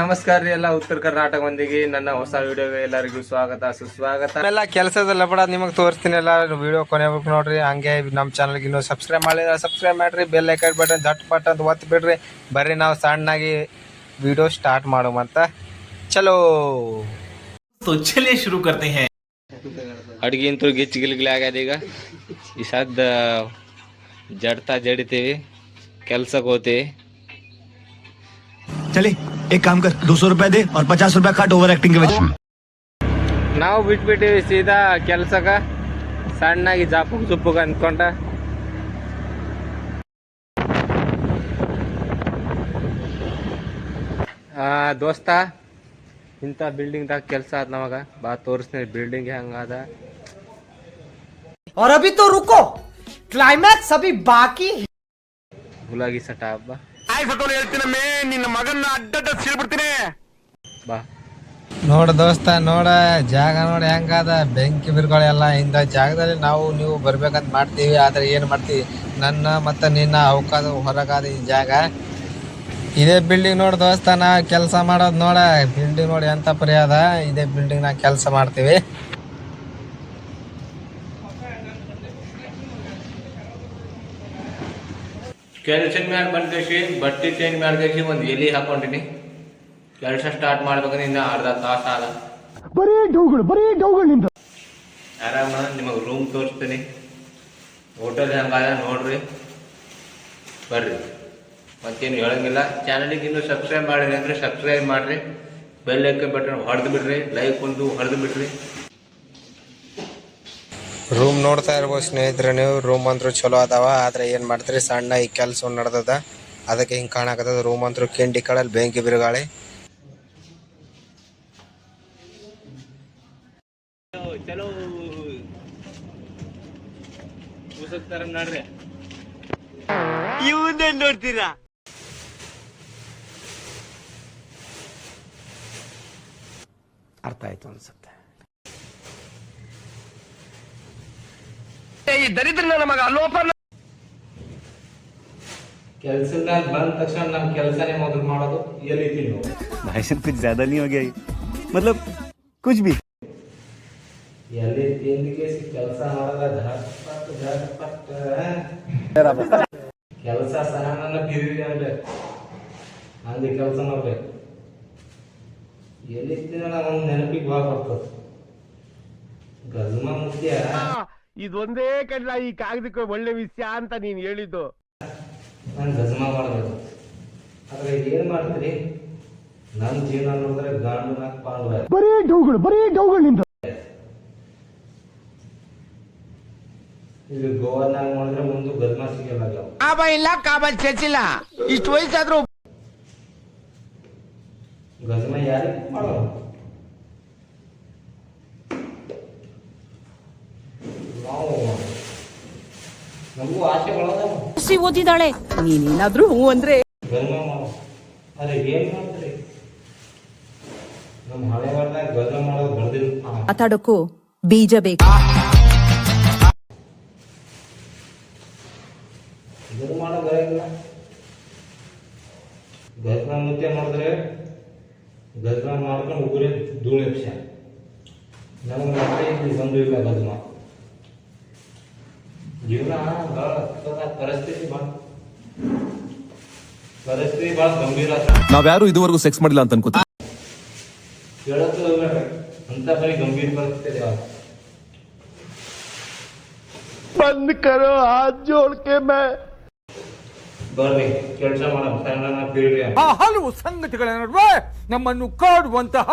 ನಮಸ್ಕಾರ ರೀ ಎಲ್ಲ ಉತ್ತರ ಕರ್ನಾಟಕ ಮಂದಿಗೆ ನನ್ನ ಹೊಸ ವಿಡಿಯೋಗೆ ಎಲ್ಲರಿಗೂ ಸ್ವಾಗತ. ಸುಸ್ವಾಗತ. ಎಲ್ಲ ಕೆಲಸದಲ್ಲ ಬಡ ನಿಮಗೆ ತೋರಿಸ್ತೀನಿ ಎಲ್ಲ ವಿಡಿಯೋ ಕೊನೆಬೇಕು ನೋಡ್ರಿ. ಹಂಗೆ ನಮ್ಮ ಚಾನಲ್ಗೆ ಇನ್ನೂ ಸಬ್ಸ್ಕ್ರೈಬ್ ಮಾಡಿದ್ರೆ ಸಬ್ಸ್ಕ್ರೈಬ್ ಮಾಡಿರಿ. ಬೆಲ್ ಐಕನ್ ಬಟನ್ ಝಟ್ ಪಟ್ ಅಂತ ಒತ್ತು ಬಿಡ್ರಿ. ಬರ್ರಿ ನಾವು ಸಣ್ಣಾಗಿ ವಿಡಿಯೋ ಸ್ಟಾರ್ಟ್ ಮಾಡುವಂತ ಚಲೋ. ಚಲೇ ಶುರು ಕರ್ತೆ ಅಡುಗೆ ಅಂತೂ ಗಿಚ್ ಗಿಲ್ಗಿಲಿ ಆಗ್ಯದ ಈಗ. ಈ ಸದ್ದ ಜಡ್ತಾ ಜಡಿತೀವಿ. ಕೆಲ್ಸಕ್ಕೆ ಹೋತಿ ಚಲಿ एक काम कर दो सौ रुपया दे और पचास रुपया काट ओवर एक्टिंग के वजह ನಾವು ಬಿಟ್ಬಿಟ್ಟಿವಿ ಸೀದಾ ಕೆಲ್ಸಕ್ಕ ಸಣ್ಣಾಗಿ ಜಾಪುಕ್ ಜುಪ್ಪುಗ್ ಅಂದ್ಕೊಂಡ ಆ, ದೋಸ್ತ ಇಂಥ ಬಿಲ್ಡಿಂಗ್ದಾಗ ಕೆಲಸ ಆದ ನಮಗ ಬಾ ತೋರಿಸ್ತೀನಿ ಬಿಲ್ಡಿಂಗ್ ಹೆಂಗದ और अभी तो रुको क्लाइमैक्स अभी बाकी ಬಾ. ನೋಡ ದೋಸ್ತ ನೋಡ ಜಾಗ ನೋಡಿ ಹೆಂಗಾದ. ಬೆಂಕಿ ಬಿರ್ಗಳೆಲ್ಲ ಇಂಥ ಜಾಗದಲ್ಲಿ ನಾವು ನೀವು ಬರ್ಬೇಕಂತ ಮಾಡ್ತೀವಿ ಆದ್ರೆ ಏನ್ ಮಾಡ್ತೀವಿ ನನ್ನ ಮತ್ತ ನಿನ್ನ ಅವಕಾಶ ಹೊರಗಾದ ಈ ಜಾಗ. ಇದೇ ಬಿಲ್ಡಿಂಗ್ ನೋಡಿ ದೋಸ್ತ ನಾ ಕೆಲಸ ಮಾಡೋದು ನೋಡ. ಬಿಲ್ಡಿಂಗ್ ನೋಡಿ ಎಂತ ಪರಿ ಅದ ಇದೇ ಬಿಲ್ಡಿಂಗ್ ನಾ ಕೆಲಸ ಮಾಡ್ತೀವಿ. ಕೆಲಸ ಮ್ಯಾಲ ಬಂದ್ಕೇಸಿ ಬಟ್ಟೆ ಚೇಂಜ್ ಮಾಡ್ಕೇಸಿ ಒಂದು ಎಲಿ ಹಾಕೊಂಡಿನಿ. ಕೆಲಸ ಸ್ಟಾರ್ಟ್ ಮಾಡ್ಬೇಕಂದ್ರೆ ಇನ್ನ ಅರ್ಧ ತಾಸ ಆದ. ಆರಾಮ ನಿಮಗೆ ರೂಮ್ ತೋರಿಸ್ತೀನಿ. ಹೋಟೆಲ್ ಹೆಂಗಾದ ನೋಡ್ರಿ. ಬರ್ರಿ. ಮತ್ತೇನು ಹೇಳಂಗಿಲ್ಲ. ಚಾನಲಿಗೆ ಇನ್ನೂ ಸಬ್ಸ್ಕ್ರೈಬ್ ಮಾಡಿರಿ ಅಂದ್ರೆ ಸಬ್ಸ್ಕ್ರೈಬ್ ಮಾಡ್ರಿ. ಬೆಲ್ ಐಕನ್ ಬಟನ್ ಹೊಡೆದು ಬಿಡ್ರಿ. ಲೈಕ್ ಒಂದು ಹೊಡೆದು ಬಿಡ್ರಿ. ರೂಮ್ ನೋಡ್ತಾ ಇರ್ಬೋದು ಸ್ನೇಹಿತರೆ ನೀವು ರೂಮ್ ಅಂತೂ ಚಲೋ ಅದಾವ ಆದ್ರೆ ಏನ್ ಮಾಡ್ತೀರಿ? ಸಣ್ಣ ಈ ಕೆಲಸ ನಡ್ದದ. ಅದಕ್ಕೆ ಹಿಂಗ್ ಕಾಣಕತ್ತದ ರೂಮ್ ಅಂತೂ ಕೆಂಡಿ ಕಡಲ್ ಬೆಂಕಿ ಬಿರುಗಾಳಿ. ನೋಡ್ತೀರಾ? ಅರ್ಥ ಆಯ್ತು ಅನ್ಸುತ್ತೆ. ಕೆಲ್ಸದಾಗ ಬಂದ ತಕ್ಷಣ ನಮ್ ಕೆಲಸನೇ ಮೊದಲು ಮಾಡೋದು ಎಲ್ಲಿ ತಿನ್ನು भाई साहब कुछ ज्यादा नहीं हो गया ये? मतलब कुछ भी ಎಲ್ಲಿ ತಿಂದಿಗೆ ಕೆಲಸ ಮಾಡೋದ ಝಟ್ಪಟ್ ಝಟ್ಪಟ್ ಕೆಲಸ ಸಹನ ಬಿರಿ ಅಂದ್ರೆ ಹಂಗೆ ಕೆಲಸ ಮಾಡ್ಬೇಕು ಎಲ್ಲಿ ತಿನ್ನೋಣ ಒಂದ್ ನೆನಪಿಗೆ ಭಾಳ ಬರ್ತದ ಗಜ್ಮ ಮುಖ್ಯ ಇದೊಂದೇ ಕಡ್ಲ ಈ ಕಾಗದಕ್ಕೆ ಒಳ್ಳೆ ವಿಷಯ ಅಂತ ನೀನ್ ಹೇಳಿದ್ದು. ನಾನು ಗಜ್ಮ ಮಾಡ್ಬೇಕು. ಆದ್ರೆ ಏನ್ ಮಾಡ್ತೀರಿ? ನನ್ನ ಜೀವನ ನೋಡಿದ್ರೆ ಗಾಂಡು ನಾಕ್ ಪಾಂಡ್ವ. ಬರೀ ಡೌಗಳು ಬರೀ ಡೌಗಳು ನಿಂತು ಈಗ ಗೋವಾದಾಗ ನೋಡಿದ್ರೆ ಮುಂದೆ ಗಜ್ಮ ಸಿಗಲ್ಲ ಕಾಬ ಇಲ್ಲ ಕಾಬಲ್ ಚರ್ಚಿಲ್ಲ ಇಷ್ಟು ವಯಸ್ಸಾದ್ರೂ ಗಜ್ಮ ಯಾರು ಮಾಡೋ ನಾವು ಸಿ ಓದಿದಾಳೆ ನೀನೇನಾದ್ರೂ ಹೂ ಅಂದ್ರೆ ಮಾತಾಡೋಕು ಮಾತಾಡೋಕ್ಕೂ ಬೀಜ ಬೇಕು. ಮಾಡಿದ್ರೆ ಮಾಡ್ಕೊಂಡು ಉಗುರೇ ಧೂಳು ನಮಗೆ ಮತ್ತೆ ಇಲ್ಲಿ ಬಂದು ಇಲ್ಲ ಗಜ್ಮ ಜೀವನ ಪರಿಸ್ಥಿತಿ ಬಹಳ ಪರಿಸ್ಥಿತಿ ಬಹಳ ಗಂಭೀರ. ನಾವ್ಯಾರು ಇದುವರೆಗೂ ಸೆಕ್ಸ್ ಮಾಡಿಲ್ಲ ಅಂತ ಅನ್ಕೋತೀವಿ ಹೋಗ್ಬೇಡ್ರಿ ಅಂತ ಬರೀ ಗಂಭೀರ ಪರಿಸ್ಥಿತಿ. ಬಂದ್ ಕರೋ ಹಾತ್ ಜೋಡ್ಕೆ ಮೇ ಬರ್ರಿ ಕೆಲಸ ಮಾಡೋ ಸಣ್ಣ ಬೀಳ್ರಿ ಆ ಹಲವು ಸಂಗತಿಗಳ ನಡುವೆ ನಮ್ಮನ್ನು ಕಾಡುವಂತಹ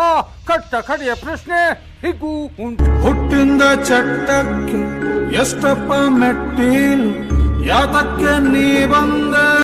ಕಟ್ಟ ಕಡೆಯ ಪ್ರಶ್ನೆ ಹೀಗೂ ಉಂಟು. ಹುಟ್ಟಿಂದ ಚಟ್ಟಕ್ಕೆ ಎಷ್ಟಪ್ಪ ಮೆಟ್ಟಿಲು ಯಾತಕ್ಕೆ ನೀ ಬಂದ